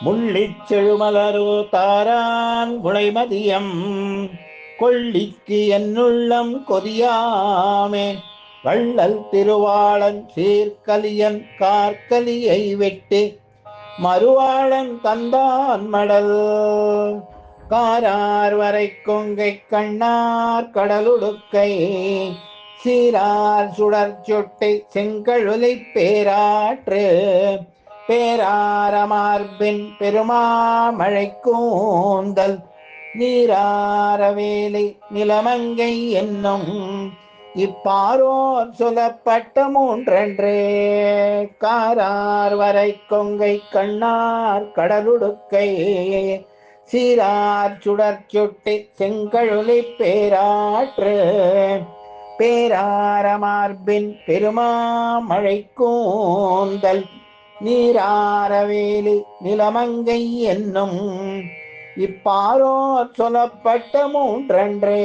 முள்ளிச் செழுமலரோ தாரான் குழைமதியம் கொள்ளிக்கு என்னுள்ளம் கொதியாமே. வள்ளல் திருவாளன் சீர்கலியன் கார்கலியை வெட்டு. மறுவாளன் தந்தான் மடல். காரார் வரை கொங்கை கண்ணார் கடலுடுக்கை. சீரார் சுடர் சொட்டை செங்கழுலை பேராற்று. பேராரமார்பின் பெருமாமழை கூந்தல் நீராரவேலை நிலமங்கை என்னும் இப்பாரோர் சொல்லப்பட்ட மூன்றன்றே. காரார் வரை கொங்கை கண்ணார் கடலுடுக்கை சீரார் சுடர் சுட்டி செங்கழுலி பேராற்று. பேராரமார்பின் பெருமாமழை கூந்தல் நீராரவேலு நிலமங்கை என்னும் இப்பாரோ சொல்லப்பட்ட மூன்றன்றே.